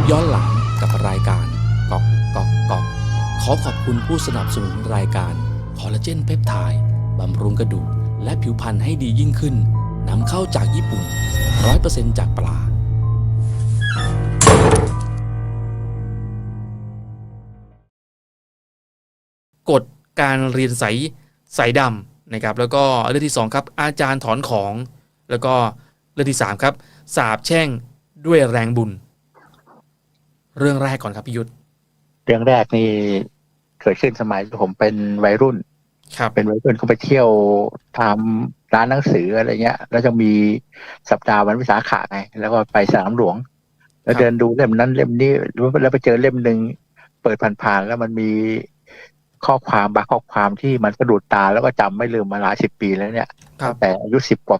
ปย้อนหลังกับรายการกอกกอกกอกขอขอบคุณผู้สนับสนุนรายการคอลลาเจนเพปไทด์บำรุงกระดูกและผิวพรรณให้ดียิ่งขึ้นนำเข้าจากญี่ปุ่น 100%จากปลากฎการเรียนสายสายดำนะครับแล้วก็เรื่องที่ 2 ครับ อาจารย์ถอนของ แล้วก็เรื่องที่ 3 ครับ สาบแช่งด้วยแรงบุญ เรื่องแรกก่อนครับพี่ยุทธเรื่องแรกนี่เกิดขึ้นสมัยผมเป็นวัยรุ่นครับเป็นวัยรุ่นเขาไปเที่ยวตามร้านหนังสืออะไรเงี้ย แล้วจะมีสัปดาห์วันวิสาขะไงแล้วก็ไปสนามหลวง แล้วเดินดูเล่มนั้นเล่มนี้แล้วไปเจอเล่มหนึ่งเปิดผ่านๆแล้วมันมีข้อความบางข้อความที่มันสะดุดตาแล้วก็จำไม่ลืมมาหลายสิบปีแล้วเนี่ยครับแต่อายุสิบกว่า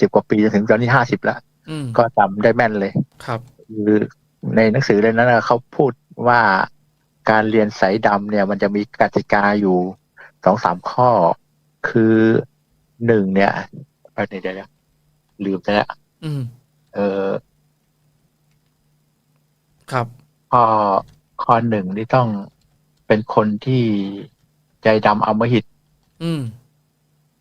สิบกว่าปีจนถึงตอนนี้ห้าสิบแล้วอืมก็จำได้แม่นเลย ครับ คือ ในหนังสือเล่มนั้นนะเขาพูดว่าการเรียนสายดำเนี่ย มันจะมีกติกาอยู่สองสามข้อ คือหนึ่งเนี่ยเอ้ยเดี๋ยวเดี๋ยวเดี๋ยวลืมไปแล้วอืมเออ ครับข้อข้อหนึ่งนี่ต้องเป็นคนที่ใจดำเอามหิต อืม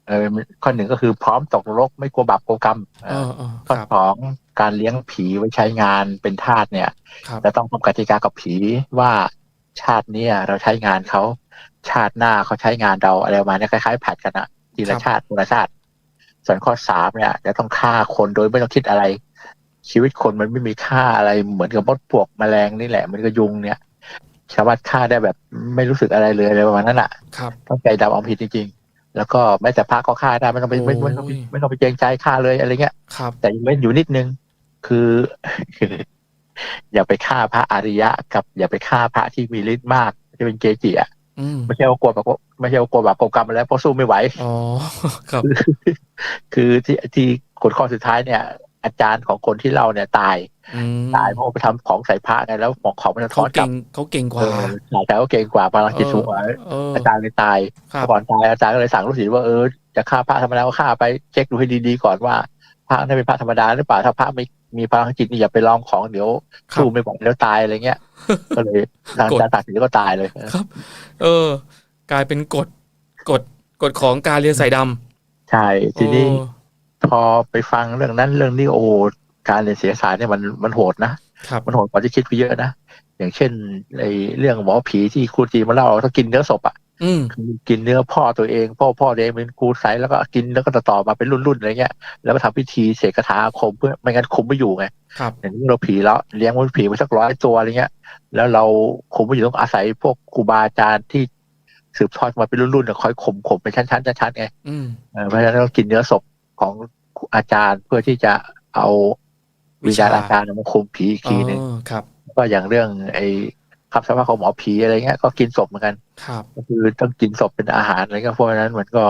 เออข้อหนึ่งก็คือพร้อมตกนรกไม่กลัวบาปกลัวกรรมเอเอออเออข้อครับสองการเลี้ยงผีไว้ใช้งานเป็นทาสเนี่ยครับจะต้องทำกติกากับผีว่าชาติเนี้ยเราใช้งานเขาชาติหน้าเขาใช้งานเราอะไรประมาณเนี้ยคล้ายๆผัดกันอะทีละชาติทีละชาติ ส่วนข้อสามเนี่ย จะต้องฆ่าคนโดยไม่ต้องคิดอะไร ชีวิตคนมันไม่มีค่าอะไรเหมือนกับมดปลวกแมลงนี่แหละเหมันก็ยุงเนี่ยสามารถฆ่าได้แบบไม่รู้สึกอะไรเลยอะไรประมาณนั้นอะครับต้องใจดำเอาผิดจริงๆ แล้วก็แม้แต่พระก็ฆ่าได้ไม่ต้องไปไม่ไม่ต้องไปโอ้ยไม่ต้องไปเกรงใจฆ่าเลยอะไรเงี้ยครับแต่ยังเว้นอยู่นิดนึง คืออย่าไปฆ่าพระอริยะ กับ อย่าไปฆ่าพระที่มีฤทธิ์มากที่เป็นเกจิอะอืมไม่ใช่ว่ากลัวแบบว่าไม่ใช่ว่ากลัวแบบกลัวกรรมมาแล้วเพราะสู้ไม่ไหวอ๋อครับ คือที่ที่กฎข้อสุดท้ายเนี่ย อาจารย์ของคนที่เล่าเนี่ยตาย อืมตายเพราะว่าไปทำของใส่พระไงแล้วของของมันจะถเขาอนกลัเก่บงเขาเก่งกเอว่าอใช่แต่ก็เก่งกว่าพลังจิตสูงกว่าเอออาจารย์เลยตายครับก่อนตายอาจารย์ก็เลยสั่งลูกศิษย์ว่าเออจะฆ่าพระธรรมดาก็ฆ่าไปเช็คดูให้ดีๆก่อนว่าพระนั่นเป็นพระธรรมดาหรือเปล่าถ้าพระไม่มีพลังจิตนี่อย่าไปลองของเดี๋ยวครับสู้ไม่ไหวแล้วตายอะไรเงี้ย ก็เลยทางกดอาจารย์ตัดสินก็ตายเลยครับ เออ กลายเป็นกฎกฎกฎของการเรียนสายดำใช่ทีนี้โอ้พอไปฟังเรื่องนั้นเรื่องนี้โอ้ การเรียนเสียสารเนี่ยมันมันโหดนะครับมันโหดกว่าที่คิดไปเยอะนะอย่างเช่นไอ้เรื่องหมอผีที่ครูจีนมาเล่าถ้ากินเนื้อศพอะอืมคือกินเนื้อพ่อตัวเอง พ่อพ่อตัวเองเป็นครูไสแล้วก็กินแล้วก็ต่อๆมาเป็นรุ่นๆอะไรเงี้ยแล้วก็ทำพิธีเสกคาถาอาคมเพื่อไม่งั้นคุมไม่อยู่ไงครับอย่างนี้เราผีแล้วเลี้ยงไว้ผีไว้สักร้อยตัวอะไรเงี้ย แล้วเราคุมไม่อยู่ต้องอาศัยพวกครูบาอาจารย์ที่สืบทอดมาเป็นรุ่นๆเนี่ยคอยข่มข่มเป็นชั้นๆชั้นๆไงอืมเออเพราะฉะนั้นต้องกินเนื้อศพของอาจารย์เพื่อที่จะเอา วิญญาณวิชาอาจารย์มาคุมผีอีกทีหนึ่งอ๋อครับ ก็อย่างเรื่อง ไอ้คำสาปของหมอผีอะไรเงี้ยก็กินศพเหมือนกัน ครับ ก็คือต้องกินศพเป็นอาหารอะไรก็เพราะฉะนั้นมันก็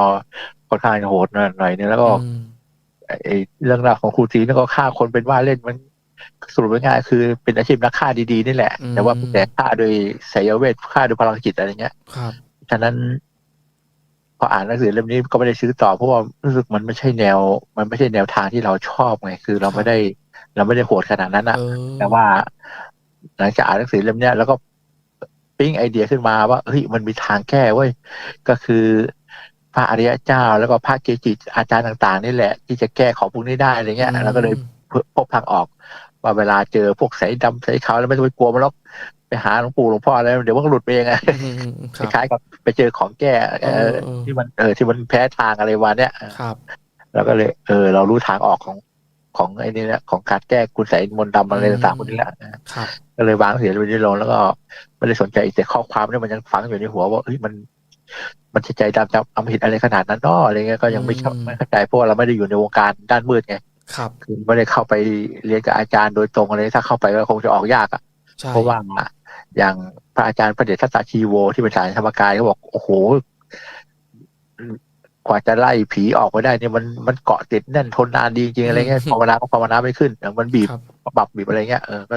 ค่อนข้างจะโหดหน่อยนึงแล้วก็อืมไอ้เรื่องราวของครูจีนนี่ก็ฆ่าคนเป็นว่าเล่นมันสรุปง่ายๆคือเป็นอาชีพนักฆ่าดีๆนี่แหละ แต่ว่าแต่ฆ่าโดยไสยเวทฆ่าโดยพลังจิตอะไรเงี้ย ครับฉะนั้นพออ่านหนังสือเล่มนี้ก็ไม่ได้ซื้อต่อเพราะว่ารู้สึกมันไม่ใช่แนว มันไม่ใช่แนวทางที่เราชอบไง คือเราไม่ได้ เราไม่ได้โหดขนาดนั้นนะเออแต่ว่าหลังจากอ่านหนังสือเล่มเนี้ยแล้วก็ปิ้งไอเดียขึ้นมาว่าเฮ้ยมันมีทางแก้เว้ยก็คือพระอริยเจ้า แล้วก็พระเกจิอาจารย์ต่าง ๆ นี่แหละ ที่จะแก้ของพวกนี้ได้อะไรเงี้ยแล้วก็เลยพบทางออกว่าเวลาเจอพวกสายดำสายขาวแล้วไม่ต้องไปกลัวมันหรอกไปหาหลวงปู่หลวงพ่ออะไรเดี๋ยวมันก็หลุดไปเองไงอืมอืมอืมคครับล้ายๆกับไปเจอของแก้เออเออเออที่มันเออที่มันแพ้ทางอะไรวะเนี้ยครับ แล้วก็เลย เออ เรารู้ทางออกของ ของไอ้นี่แหละของการแก้คุณใส่มนต์ดำอะไรต่างๆพวกนี้แหละครับก็เลยวางเสียไปที่ลงแล้วก็ไม่ได้สนใจอีกแต่ข้อความเนี่ยมันยังฝังอยู่ในหัวว่าเฮ้ยมัน มันจะใจดำจะอำมหิตอะไรขนาดนั้นเนาะอะไรเงี้ยก็ยังไม่เข้าอืมไม่เข้าใจเพราะว่าเราไม่ได้อยู่ในวงการด้านมืดไงครับคือไม่ได้เข้าไปเรียนกับอาจารย์โดยตรงอะไรถ้าเข้าไปก็คงจะออกยากอะใช่เพราะว่าอย่างพระอาจารย์ประเดชทัตตาชีโวที่เป็นสายธรรมกายเขาบอกโอ้โห กว่าจะไล่ผีออกไปได้เนี่ยมันมันเกาะติดแน่นทนนานดีจริงๆอะไรเงี้ยภาวนาก็ภาวนาไม่ขึ้นมันบีบครับปรับบีบอะไรเงี้ยเออก็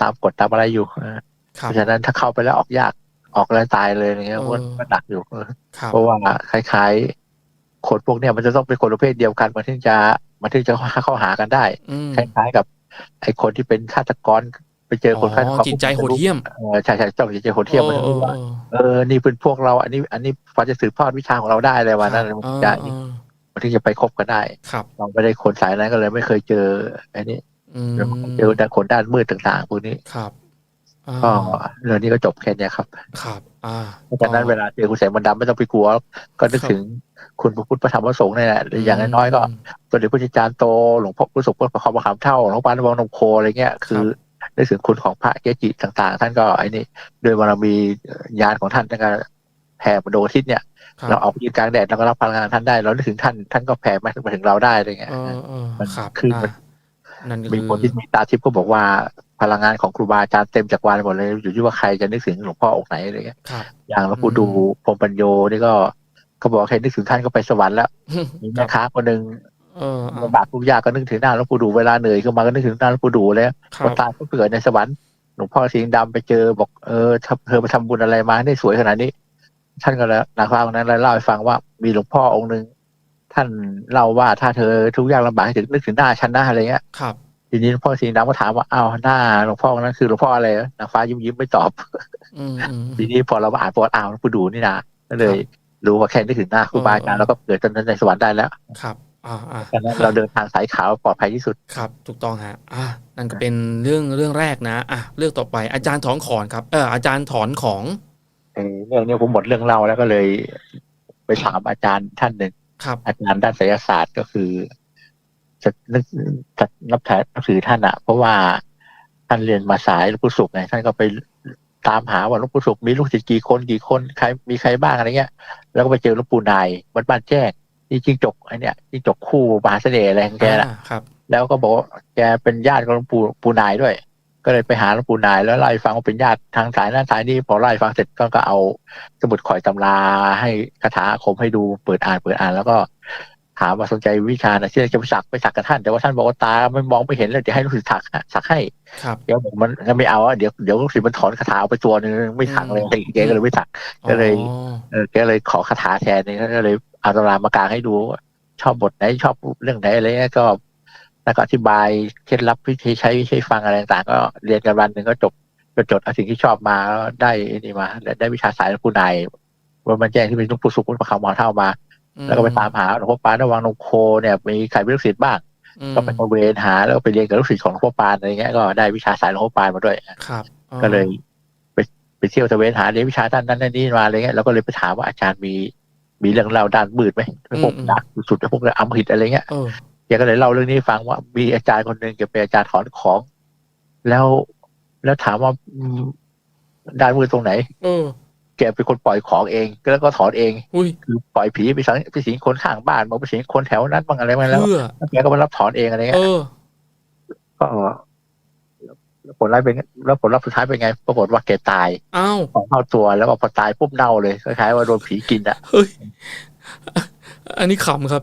ตามกฎตามอะไรอยู่เออครัเพบราะฉะนั้นถ้าเข้าไปแล้วออกยากออกแล้วตายเลยอะไรเงี้ยเออมันก็หนักอยู่เออครับเพราะว่าคล้ายๆคนพวกเนี้ยมันจะต้องเป็นคนประเภทเดียวกันมันถึงจะมันถึงจะเข้าหากันได้อืมคล้ายๆกับ ไอ้คนที่เป็นฆาตกร ไปเจอคนไข้อ๋อจิตใจโหดเหี้ยมเออใช่ใช่ต้องจิตใจโหดเหี้ยมมันเออเออว่าเออนี่เป็นพวกเรา อันนี้ อันนี้พอจะสืบทอดวิชาของเราได้เลยวันนั้นเอมันอจะเออมันที่จะไปคบกันได้ครับเราไม่ได้คนสายนั้นก็เลยไม่เคยเจออันนี้อืมเจอแต่คนด้านมืดต่างๆพวกนี้ครับอ่าก็เรื่องนี้ก็จบแค่เนี้ยครับ ครับ อ่าเพราะฉะนั้นเวลาเจอคุณแสงมนต์ดำไม่ต้องไปกลัว ก็นึกครับถึงคุณพระพุทธพระธรรมพระสงฆ์เนี่ยแหละหรืออย่างน้อยๆก็ตัวเด็กพุทธจารย์โตหลวงพ่อพุทธสุขพุทธประคองประคำเท่าหลวงปานวังนมโคอะไรเงี้ยคือ ได้ถึงคุณของพระเกจิต่างๆ ท่านก็ไอ้นี่ด้วยบารมีญาณของท่านท่านก็แผ่มาโดยทิศเนี่ยครับเราออกไปยืนกลางแดดเราก็รับพลังงานท่านได้ เรานึกถึงท่านท่านก็แผ่มาถึงมาถึงเราได้อะไรเงี้ยเออเออมันครับคืออ่ามันนั่นก็มีคือคนที่มีตาทิพย์ก็บอกว่าพลังงานของครูบาอาจารย์เต็มจักรวาลหมดเลยอยู่ที่ว่าใครจะนึกถึงหลวงพ่อองค์ไหนอะไรเงี้ยครับอย่างหลวงปู่อืมดูพรหมปัญโยนี่ก็เขาบอกว่าใครนึกถึงท่านก็ไปสวรรค์แล้วมีคแม่รับค้าคนหนึ่ง เอออะลำบากทุกข์ยากก็นึกถึงหน้าหลวงปู่ดูเวลาเหนื่อยขึ้นมาก็นึกถึงหน้าหลวงปู่ดูเลยครัวันบตายก็เกิดในสวรรค์หลวงพ่อสิงห์ดำไปเจอบอกเออทำเธอไปทำบุญอะไรมาให้ได้สวยขนาดนี้ ท่านก็แล้วนางฟ้าคนนั้นเลยเล่าให้ฟังว่ามีหลวงพ่อองค์หนึ่งท่านเล่าว่าถ้าเธอทุกข์ยากลำบากให้ถึงนึกถึงหน้าฉันนะอะไรเงี้ยครับ ทีนี้หลวงพ่อสิงห์ดำก็ถามว่าอ้าวหน้าหลวงพ่อองค์นั้นคือหลวงพ่ออะไรเหรอนางฟ้ายิ้มยิ้มไม่ตอบ อืมอืม ทีนี้พอเรามาอ่านประวัติอ้าวหลวงปู่ดูนี่นะก็เลย รู้ว่าแค่นึกถึงหน้าครูบาอาจารย์แล้วก็เกิดจนในสวรรค์ได้แล้ว ครับ อ่าอ่าดังนั้นเราเดินทางสายขาวปลอดภัยที่สุดครับ ถูกต้องฮะอะนั่นก็เป็นเรื่องเรื่องแรกนะอะเรื่องต่อไปอาจารย์ถอนของครับเอออาจารย์ถอนของเออเรื่องนี้ผมหมดเรื่องเล่าแล้วก็เลย ไปถามอาจารย์ท่านหนึ่งครับ อาจารย์ด้านศิลศาสตร์ก็คือจะนึกจะนับถือนับถือท่านอะเพราะว่าท่านเรียนมาสายหลวงปู่ศุกร์ไงท่านก็ไปตามหาว่าหลวงปู่ศุกร์มีลูกศิษย์กี่คนกี่คนใครมีใครบ้างอะไรเงี้ย แล้วก็ไปเจอหลวงปู่นายวัดบ้านแจ้ง ที่จิ้งจกไอเนี้ยจิ้งจกคู่มหาเสน่ห์อะไรของแกน่ะอ่าครับ แล้วก็บอกว่าแกเป็นญาติของหลวงปู่ปู่นายด้วย ก็เลยไปหาหลวงปู่นายแล้วเล่าให้ฟังว่าเป็นญาติทางสายนั้นสายนี้พอเล่าให้ฟังเสร็จก็ก็เอาสมุดข่อยตำราให้คาถาอาคมให้ดูเปิดอ่านเปิดอ่านแล้วก็ถามว่าสนใจวิชานะที่จะไปสักไปสักกับท่าน แต่ว่าท่านบอกว่าตาไม่มองไม่เห็นเลยเดี๋ยวให้ลูกศิษย์สักสักให้ ครับ เดี๋ยวผมมันก็ไม่เอาอะเดี๋ยวเดี๋ยวลูกศิษย์มันถอนคาถาเอาไปตัวนึงไม่สักเลยแกก็เลยไม่สัก ก็เลย อ๋อเออแกเลยขอคาถาแทนนี่ก็เลย เอาตำรามากางให้ดูว่าชอบบทไหนชอบเรื่องไหนอะไรเงี้ยก็แล้วก็อธิบายเคล็ดลับวิธีใช้ใช้ฟังอะไรต่างๆก็เรียนกันวันหนึ่งก็จบจดจดเอาสิ่งที่ชอบมาแล้วได้นี่มาได้ได้วิชาสายหลวงปู่นายว่ามันแจ้งที่เป็นหลุงปู่สุขุนประคำมาเท่ามา แล้วก็ไปตามหาหลวงพ่อปานระวังนงโคเนี่ยมีใครเป็นลูกศิษย์บ้างอืมก็ไปตระเวนหาแล้วก็ไปเรียนกับลูกศิษย์ของหลวงพ่อปานอะไรเงี้ยก็ได้วิชาสายหลวงพ่อปานมาด้วยครับอ๋อก็เลยไปไปเที่ยวตระเวนหาเรียนวิชาด้านนั้นด้านนี้มาอะไรเงี้ยแล้วก็เลยไปถามว่าอาจารย์มี มีเรื่องเล่าด้านมืดไหมพวกดักสุดๆพวกอัมหิตอะไรเงี้ยเออแกก็เลยเล่าเรื่องนี้ให้ฟังว่า มีอาจารย์คนหนึ่งแกเป็นอาจารย์ถอนของ แล้วแล้วถามว่าอืมด้านมือตรงไหนเออแกเป็นคนปล่อยของเอง แล้วก็ถอนเองอุ้ยคือปล่อยผีไปสังไปสิงคนข้างบ้านบางไปสิงคนแถวนั้นบางอะไรมาแล้วเพื่อแล้วแกก็มารับถอนเองอะไรเอเงี้ยอก็ แล้วผลร้ายเป็นไงแล้วผลลัพธ์สุดท้ายเป็นไง ปรากฏว่าแกตายอ้าวของเข้าตัวแล้วก็พอตายปุ๊บเน่าเลยคล้ายๆว่าโดนผีกินอะเฮ้ยอันนี้ขำครับ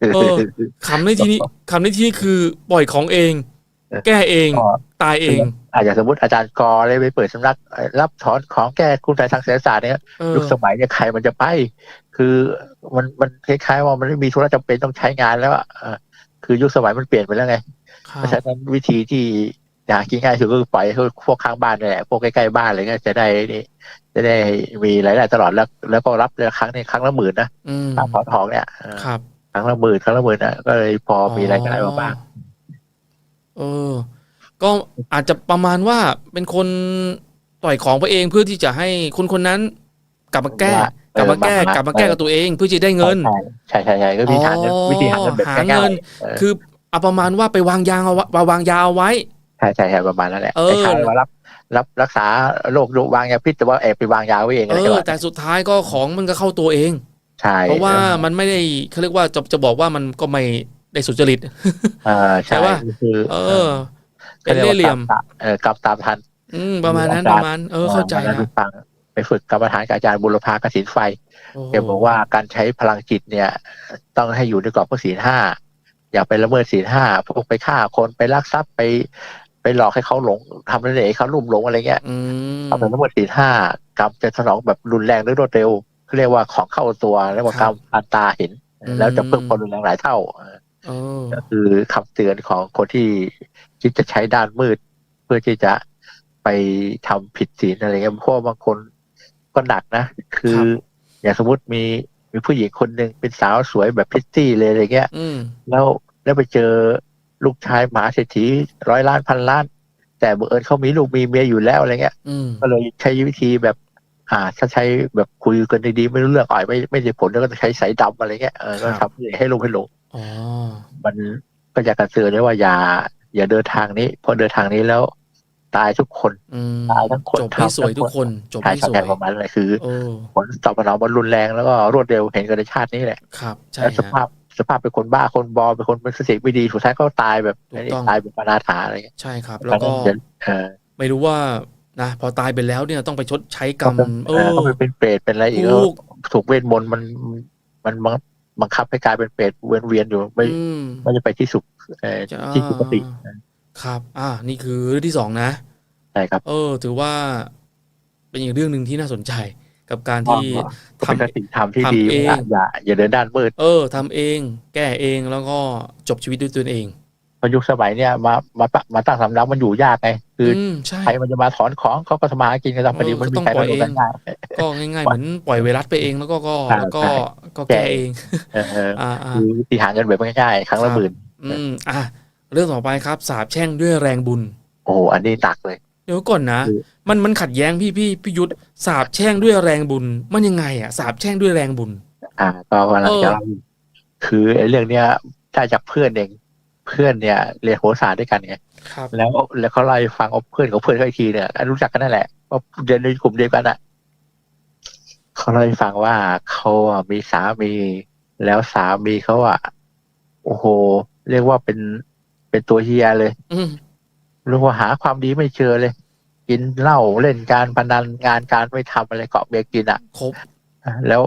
เออขำในที่นี้ขำในที่นี้คือปล่อยของเองเออแก้เองก็ตายเอง อาจจะสมมติอาจารย์กอเลยไปเปิดสำนักเอ่อรับถอนของแก้คุณใจทางเศรษฐศาสตร์เนี่ยเออยุคสมัยเนี่ยใครมันจะไป คือมันมันคล้ายๆว่ามันไม่มีธุระจำเป็นต้องใช้งานแล้วอะเออคือยุคสมัยมันเปลี่ยนไปแล้วไงคเพรับราะฉะนั้นวิธีที่ หากินง่ายสุดก็คือปล่อยให้พวกข้างบ้านเนี่ยแหละพวกใกล้ๆบ้านอะไรเงี้ยจะได้นี่จะได้มีรายได้ตลอดแล้ว แล้วก็รับแต่ละครั้งเนี่ยครั้งละหมื่นนะอืมค่าถอนทองเนี่ยเออครับครั้งละหมื่นครั้งละหมื่นนะก็เลยพอมีรายได้มาบ้างเออ ก็อาจจะประมาณว่าเป็นคนปล่อยของไปเองเพื่อที่จะให้คนคนนั้น กลับมาแก้กลับมาแก้กลับมาแก้กับตัวเองเพื่อจะได้เงินใช่ใช่ใช่ก็วิธีหาเงินอ๋อวิธีหาเงินแบบหาง่าเงิยนๆเออคือเอาประมาณว่าไปวางยางเอาไว้วางยาเอาไว้ใช่ใช่ใช่ประมาณนั้นแหละเออคล้ายๆว่ารับ รับรักษาโรคโรควางยาพิษแต่ว่าแอบไปวางยาไว้เองเออะไรอก็ว่าแต่สุดท้ายก็ของมันก็เข้าตัวเอง ใช่เพราะว่ามันไม่ได้เขาเรียกว่าจะจะบอกว่ามันก็ไม่ได้สุจริต เออใช่ใช่ปะคือเออ เป็นเล่ห์เหลี่ยม เออกำตามทัน อืมประมาณนั้นอาปจารย์ ระมาณ เออเข้าใจวันนั้นนะไปฟังไปฝึกกรรมฐานกับอาจารย์บุรพากสินไฟโอ้โหแกบอกว่าการใช้พลังจิตเนี่ย ต้องให้อยู่ในกรอบของศีลห้าอย่าไปละเมิดศีลห้าพวกไปฆ่าคนไปลักทรัพย์ไป ไปหลอกให้เขาหลงทำอะไรให้เขาลุ่มหลงอะไรเงี้ยอืมเอาไปละเมิดศีลห้ากรรมจะสนองแบบรุนแรงหรือรวดเร็วเขาเรียกว่าของเข้าตัวเรียกว่ากรรมอันตาเห็น แล้วจะเพิ่มความรุนแรงหลายเท่าเออก็คือคำเตือนของคนที่คิดจะใช้ด้านมืด เพื่อที่จะไปทำผิดศีลอะไรเงี้ยเพราะว่าบางคนก็หนักนะ คือครับอย่างสมมติมีมีผู้หญิงคนหนึ่งเป็นสาวสวยแบบพริตตี้เลยอะไรเงี้ยอืมแล้วแล้วไปเจอ ลูกชายมหาเศรษฐีร้อยล้านพันล้าน แต่บังเอิญเขามีลูกมีเมียอยู่แล้วอะไรเงี้ยอืมก็เลยใช้วิธีแบบอ่าถ้าใช้แบบคุยกันดีๆไม่รู้เรื่องอ่อยไม่ไม่ได้ผลแล้วก็ใช้สายดำอะไรเงี้ยเออก็ทำให้ลงให้หลงอ๋อมันก็อยากจะเตือนด้วยว่าอย่า อย่าเดินทางนี้เพราะเดินทางนี้แล้ว ตายทุกคนอืมตายทั้งคนจบไม่ทำสวยทั้งทุกคนจบใช่ไม่ใช่สวใช่ยประมาณนั้นเลยคือเออผลตอบสนองมันรุนแรงแล้วก็รวดเร็วเห็นกันในชาตินี้แหละ ครับใช่แล้วสฮะภาพ สภาพเป็นคนบ้าคนบอเป็นคนเป็นสติไม่ดีสุดท้ายก็ตายแบบถูกต้องตายแบบปนาถาอะไรเงี้ยใช่ครับ แล้วก็เพราะฉะนั้นเออไม่รู้ว่านะพอตายไปแล้วเนี่ยต้องไปชดใช้กรรมเอเอออก็ไปเป็นเปรตเป็นอะไรอีกถูแล้วกถูกเวทมนต์มันมันมันบังคับให้กลายเป็นเปรตเวียนเวียนอยู่ไม่อืมไม่จะไปที่สุขเออจะที่สุคติครับ อ่า นี่คือเรื่องที่สองนะใช่ครับ เออ ถือว่าเป็นอีกเรื่องหนึ่งที่น่าสนใจ กับการที่ก็เป็นทำคติธรรมที่ทำดีเองว่าอย่าอย่าเดินด้านมืดเออทำเอง แก้เองแล้วก็จบชีวิตด้วยตัวเองเพราะยุคสมัยเนี่ยมามาปะมาตั้งสำนักมันอยู่ยากไงคือออืมใช่ใครมันจะมาถอนของเขาก็ทำมาหากินกันตามพอดีเออมันก็มีต้องใครปล่มาอยดูกันเองได้ก็ง่ายๆเหมือนปล่อยไวรัสไปเองแล้วก็ก็ใช่แล้วก็ใช่ก็แก้เองเออเอออ่าอ่าคือที่หาเงินแบบง่ายๆครั้งครัละบหมื่นอืมอะเรื่องต่อไปครับสาบแช่งด้วยแรงบุญ โอ้โหอันนี้หนักเลย เดี๋ยวก่อนนะคือมันมันขัดแย้งพี่พี่พี่ยุทธสาบแช่งด้วยแรงบุญ มันยังไงอะสาบแช่งด้วยแรงบุญ อ่าก็กำลังจะเล่าอยู่คือไอ้เรื่องเนี้ยได้จากเพื่อนเองเพื่อนเนี่ยเรียนโหราศาสตร์ด้วยกันไงครับแล้วแล้วเขาเล่าให้ฟังเอาเพื่อนของเพื่อนเขาอีกทีเนี่ยรู้จักกันนั่นแหละว่าเรียนในกลุ่มเดียวกันอะเขาเล่าให้ฟังว่าเขาอะมีสามีแล้วสามีเขาอะโอ้โห เรียกว่าเป็นเป็นตัวเฮียเลยอืมเรียกว่าหาความดีไม่เจอเลย กินเหล้าเล่นการพนันงานการไม่ทำอะไรเกาะเมียกินอะครบแล้ว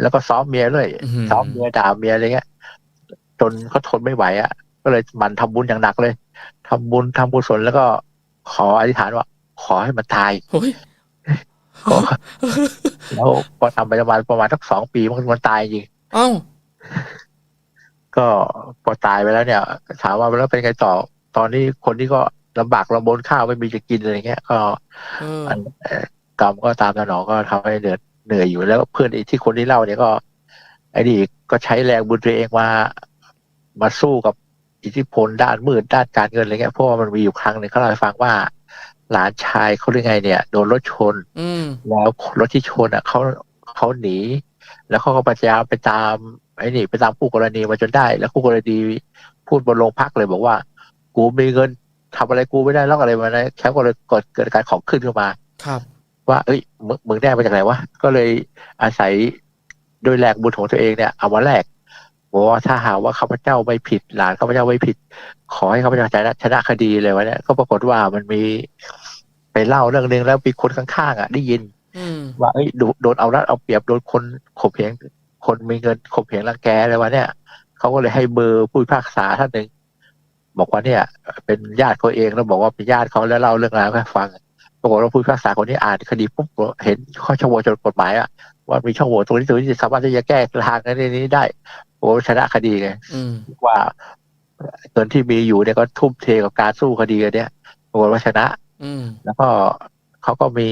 แล้วก็ซ้อมเมียเลยอื้อหือซ้อมเมียด่าเมียอะไรเงี้ยจนเขาทนไม่ไหวอะ ก็เลยหมันทำบุญอย่างหนักเลยทำบุญทำบุญสนแล้วก็ขออธิษฐานว่า ขอให้มันตายโอ้ยขอแล้วพอทำไปประมาณประมาณสักสองปีมันมันตายจริงเอ้าก็พอตายไปแล้วเนี่ย ถามว่าแล้วเป็นไงต่อ ตอนนี้คนที่ก็ลำบากลำบนข้าวไม่มีจะกินอะไรเงี้ย ก็เอออันเอ่อกรรมก็ตามสนองก็ทำให้เหนื่อยเหนื่อยอยู่แล้ว เพื่อนอีกที่คนที่เล่าเนี่ยก็ ไอ้นี่ก็ใช้แรงบุญตัวเองมามาสู้กับอิทธิพลด้านมืดด้านการเงินอะไรเงี้ยเพราะว่ามันมีอยู่ครั้งหนึ่งเขาเล่าให้ฟังว่า หลานชายเขาเรียกไง เนี่ยโดนรถชนอืมแล้วรถที่ชนอะเขาเขาหนี แล้วเขาก็พยายามไปตามไอ้นี่ไปตามคู่กรณีมาจนได้ แล้วคู่กรณีพูดบนโรงพักเลยบอกว่า กูมีเงินทำอะไรกูไม่ได้แล้วอะไรมานะแค่ก็เลยเกิดเกิดการของขึ้นขึ้นมา ครับ ว่า เอ้ยมึงมึงได้มาจากไหนวะก็เลยอาศัยโดยแรงบุญของตัวเองเนี่ยเอามาแลกบอกว่าถ้าหากว่าข้าพเจ้าไม่ผิดหลานข้าพเจ้าไม่ผิด ขอให้ข้าพเจ้าชนะชนะคดีเลยวะเนี่ยก็ปรากฏว่ามันมีไปเล่าเรื่องหนึงแล้วมีคนข้างๆอะได้ยินอืมว่าเอ้ยโดนโดนเอารัดเอาเปรียบโดนคนข่มเหงคนมีเงินข่มเหงรังแกอะไรวะเนี่ยเขาก็เลยให้เบอร์ผู้พิพากษาท่านหนึ่ง บอกว่าเนี่ย เป็นญาติเขาเองแล้วบอกว่าเป็นญาติเขาแล้วเล่าเรื่องราวให้ฟังปรากฏว่าผู้พิพากษาคนนี้อ่านคดีปุ๊บเห็นข้อช่องโหว่จนกฎหมายอะว่ามีช่องโหว่ตรงนี้ตรงนี้สามารถที่จะแก้ทางนั้นนี้ได้โอ้ชนะคดีไงอืมว่าเงินที่มีอยู่เนี่ยก็ทุ่มเทกับการสู้คดีกันเนี่ยปรากฏว่าชนะ อืมแล้วก็เขาก็มี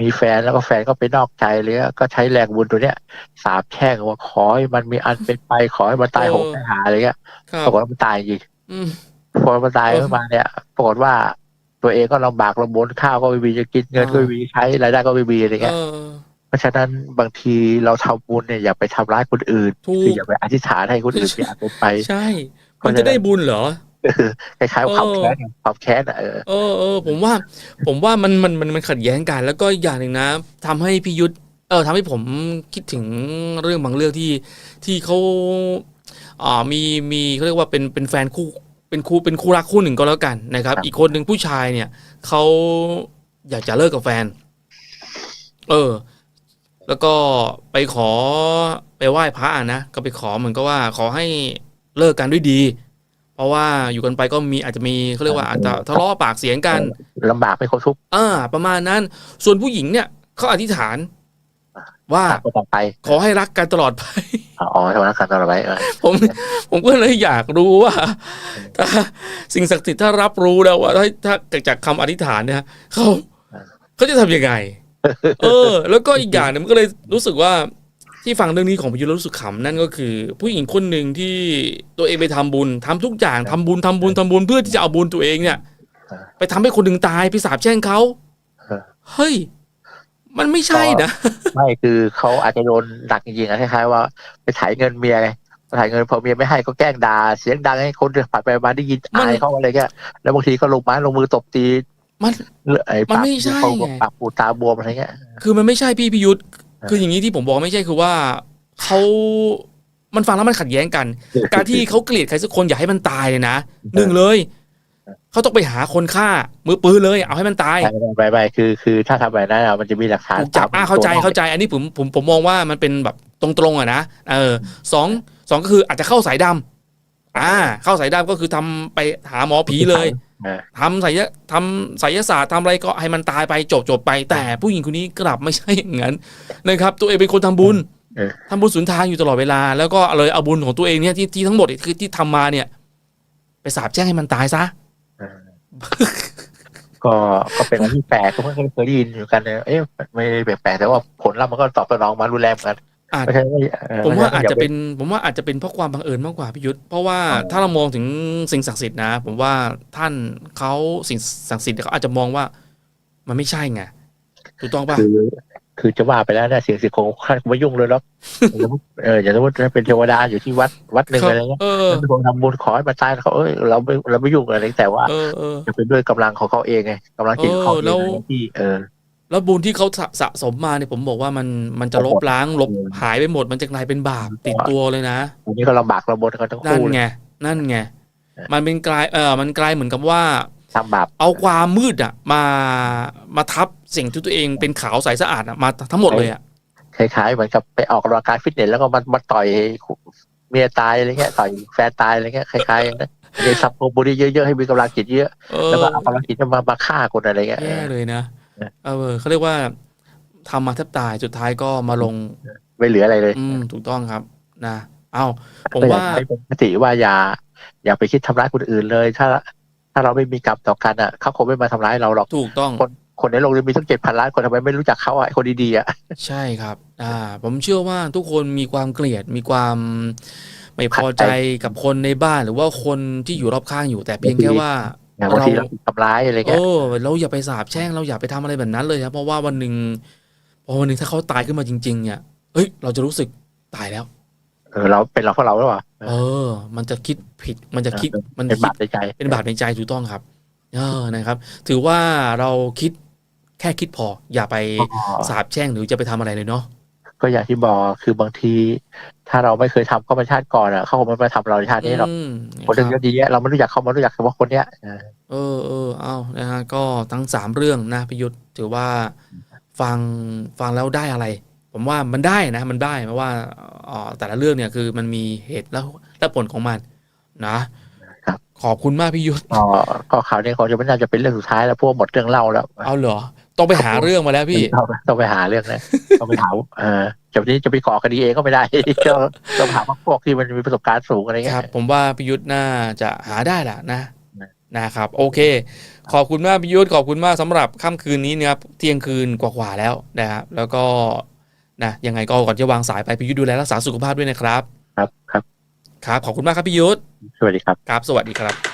มีแฟนแล้วก็แฟนก็ไปนอกใจเลยก็ใช้แรงบุญตัวเนี้ย สาบแช่งว่าขอให้มันมีอันเป็นไปขอให้มันตายเออหงตายหาอะไรเงี้ยครับปรากฏว่ามันตายจริง อืม พอมันตายเออขึ้นมาเนี่ยปรากฏว่าตัวเองก็ลำบากลำบนข้าวก็ไม่มีจะกินเงินอ่าก็ไม่มีใช้รายได้ก็ไม่มีอะไรเอเงี้ยอเพราะฉะนั้นบางทีเราทำบุญเนี่ยอย่าไปทำร้ายคนอื่นถูก คืออย่าไปอธิษฐานให้คนอื่นมีอันเป็นไป ใช่ มันจะได้บุญเหรอคือคล้ายๆความเออแค้นไงความแค้นอะเออ เออเออผมว่า ผมว่ามันมันมันมันขัดแย้งกัน แล้วก็อีกอย่างหนึ่งนะทำให้พี่ยุทธเออทำให้ผมคิดถึงเรื่องบางเรื่องที่ที่เขาอ่า มีมีเขาเรียกว่าเป็นเป็นแฟนคู่เป็นคู่เป็นคู่รักคู่หนึ่งก็แล้วกันนะครับครับอีกคนหนึ่งผู้ชายเนี่ยเขาอยากจะเลิกกับแฟน เออ แล้วก็ไปขอไปไหว้พระอะนะก็ไปขอเหมือนก็ว่า ขอให้เลิกกันด้วยดี เพราะว่าอยู่กันไปก็มีอาจจะมีเขาเรียกว่าอาจจะทะเลาะปากเสียงกันลำบากไม่คนทุกข์อ่าประมาณนั้น ส่วนผู้หญิงเนี่ยเขาอธิษฐาน ว่าต่างคนต่างไป ขอให้รักกันตลอดไปอ๋อทำรักษาตลอดไว้เออผมผมก็เลยอยากรู้ว่าถ้าสิ่งศักดิ์สิทธิ์ถ้ารับรู้แล้วว่าถ้าถ้าจากคำอธิษฐานเนี่ยเขาเขาจะทำยังไง เออ แล้วก็อีกอย่างหนึงมันก็เลยรู้สึกว่าที่ฟังเรื่องนี้ของพิยุทธ์แล้วรู้สึกขำนั่นก็คือ ผู้หญิงคนหนึ่งที่ตัวเองไปทำบุญทำทุกอย่างทำบุญทำบุญทำบุญเพื่อที่จะเอาบุญตัวเองเนี่ย ไปทำให้คนหนึ่งตายไปสาบแช่งเขาเฮ้ย มันไม่ใช่นะไม่คือเขาอาจจะโดนหนักจริงๆอะคล้ายๆว่าไปถ่ายเงินเมียไงไปถ่ายเงินพอเมียไม่ให้ก็แกล้งด่าเสียงดังให้คนเดินผ่านไปมาได้ยินมันอายเขาอะไรเงี้ยแล้วบางทีก็ลงไม้ลงมือตบตีมันไอ้มันปากไม่ใช่เขาไงปากปูดตาบวมอะไรเงี้ย คือมันไม่ใช่พี่พิยุทธ์อ่าคืออย่างนี้ที่ผมบอกไม่ใช่คือว่าเขามันฟังแล้วมันขัดแย้งกัน การที่เขาเกลียดใครสักคนอย่าให้มันตายเลยนะหนึ่งเลย เขาต้องไปหาคนฆ่ามือปืนเลย เอาให้มันตายไปไปไปคือคือถ้าทำแบบนั้นอะมันจะมีหลักฐานถูกจับอ่าเข้าใจตัวเข้าใจ อันนี้ผมผมผมมองว่ามันเป็นแบบตรงๆอะนะเออสองสองก็คืออาจจะเข้าสายดำอ่า เข้าสายดำก็คือทำไปหาหมอผีเลยเออทำไสยทำไสยศาสตร์ทำอะไรก็ให้มันตายไปจบจบไป แต่ผู้หญิงคนนี้กลับไม่ใช่อย่างนั้นนะครับ ตัวเองเป็นคนทำบุญเออทำบุญสุนทานอยู่ตลอดเวลา แล้วก็เลยเอาบุญของตัวเองเนี่ยที่ที่ทั้งหมดคือที่ทำมาเนี่ย ไปสาบแช่งให้มันตายซะเออ ก็ก็เป็นอะไรที่แปลกก็เพิ่งเคยได้ยินอยู่กันเนี่ยเอ๊ะไม่ได้แปลกๆแต่ว่าผลลัพธ์มันก็ตอบสนองมารุนแรงเหมือนกันอาจไม่ใช่ไม่เผมว่าอาจย่จะเป็นผมว่าอาจจะเป็นเพราะความบังเอิญมากกว่าพี่ยุทธเพราะว่าอ๋อถ้าเรามองถึงสิ่งศักดิ์สิทธิ์นะ ผมว่าท่านเขาสิ่งศักดิ์สิทธิ์เขาอาจจะมองว่า มันไม่ใช่ไงถูกต้องป่ะ คือคือจะว่าไปแล้วเนี่ยเสียงสิโคงท่านไม่ยุ่งเลยหรอกเอออย่างสมมติเป็นเทวดาอยู่ที่วัดวัดหนึ่งอะไรเงี้ยเออเป็นคนทำบุญขอให้มาตายเขาเอ้ยเราไม่เราไม่ยุ่งอะไรแต่ว่าเออเออจะเป็นด้วยกำลังของเขาเองไงกำลังจิตของเขาเออเอแล้วงที่เออแล้วบุญที่เขาสะสะสมมาเนี่ยผมบอกว่ามันมันจะลบล้างลบเออหายไปหมด มันจะกลายเป็นบาปติดตัวเลยนะอันนี้ก็ลำบากลำบนกันทั้งนั่นคู่ไงนั่นไงเออมันเป็นกลายเออมันกลายเหมือนกับว่า ทำบาปเอาความมืดอะ มามาทับสิ่งที่ตัวเองเป็นขาวใสสะอาดอะมาทั้งหมดเลยอะคล้ายๆเหมือนกับไปออกกำลังกายฟิตเนสแล้วก็มามาต่อยเมียตายอะไรเงี้ยต่อยแฟนตายอะไรเงี้ยคล้ายๆอย่างนั้นเลยซับโปรบุรีเยอะๆให้มีกำลังจิตเยอะเออแล้วก็เอากำลังจิตมามาฆ่าคนอะไรเงี้ยแย่เลยนะเออเออเขาเรียกว่าทำมาแทบตายสุดท้ายก็มาลงไม่เหลืออะไรเลย อืมถูกต้องครับนะ เอาผมก็อยากว่าให้เป็นคติว่าอย่า อย่าไปคิดทำร้ายคนอื่นเลย ถ้า ถ้าเราไม่มีกรรมต่อกันอะเขาคงไม่มาทำร้ายเราหรอก ถูกต้องคนในโลกนี้มีตั้งเจ็ดพันล้านคนทำไมไม่รู้จักเขาอะไอ้คนดีๆอะใช่ครับ อ่า ผมเชื่อว่าทุกคนมีความเกลียดมีความไม่พอใจกับคนในบ้านหรือว่าคนที่อยู่รอบข้างอยู่แต่เพียงแค่ว่าอย่างบางทีเราถูกทำร้ายอะไรเอเงี้ยอเราอย่าไปสาบแช่งเราอย่าไปทำอะไรแบบนั้นเลยครับเพราะว่าวันหนึ่งพอวันหนึ่งถ้าเขาตายขึ้นมาจริง ๆ เนี่ยเอ้ย เราจะรู้สึกตายแล้ว เออเราเป็นเราเพราะเราหรือเปล่า เออ มันจะคิดผิด มันจะคิด มันเป็นคิบาดปในใจ เป็นบาปในใจถูกต้องครับ เออ นะครับ ถือว่าเราคิดแค่คิดพอ อย่าไปก็สาบแช่งหรือจะไปทำอะไรเลยเนาะ ก็อย่างที่บอกคือบางที ถ้าเราไม่เคยทำเข้ามาชาติก่อนอะ เขาคงไม่มาทำเราในชาตินี้หรอกอืมคนหนึ่งคเยรับอะดีแยะเราไม่รู้จักเขามารู้จักเฉพาะคนเนี้ยเออเออเออเอานะฮะ ก็ทั้งสามเรื่องนะพิยุทธ์ถือว่าฟังฟังแล้วได้อะไร ผมว่ามันได้นะมันได้เพราะว่าเอ่อแต่ละเรื่องเนี่ยคือมันมีเหตุแล้วและผลของมัน นะขอบคุณมากพี่ยุทธก็ก็ข่าวนี้คงจะไม่น่าจะเป็นเรื่องสุดท้ายแล้วเพราะวกหมดเรื่องเล่าแล้วเอาเหรอต้องไปหาเรื่องมาแล้วพี่ต้องต้องไปหาเรื่องนะต้องไปถามเออจะนี้จะไปก่อคดีเองก็ไม่ได้ก็ต้องถามพวกที่มันมีประสบการณ์สูงอะไรเงี้คยรับ ผมว่าพิยุทธ์น่าจะหาได้แหละนะนะนะครับ โอเค ขอบคุณมากพิยุทธ์ขอบคุณมากสำหรับค่ำคืนนี้นะครับเที่ยงคืนกว่าๆแล้วนะครับแล้วก็ นะยังไงก็ก่อนจะวางสายไปพิยุทธ์ดูแลรักษาสุขภาพด้วยนะครับ ครับครับ ครับขอบคุณมากครับพิยุทธ์สวัสดีครับครับ สวัสดีครับ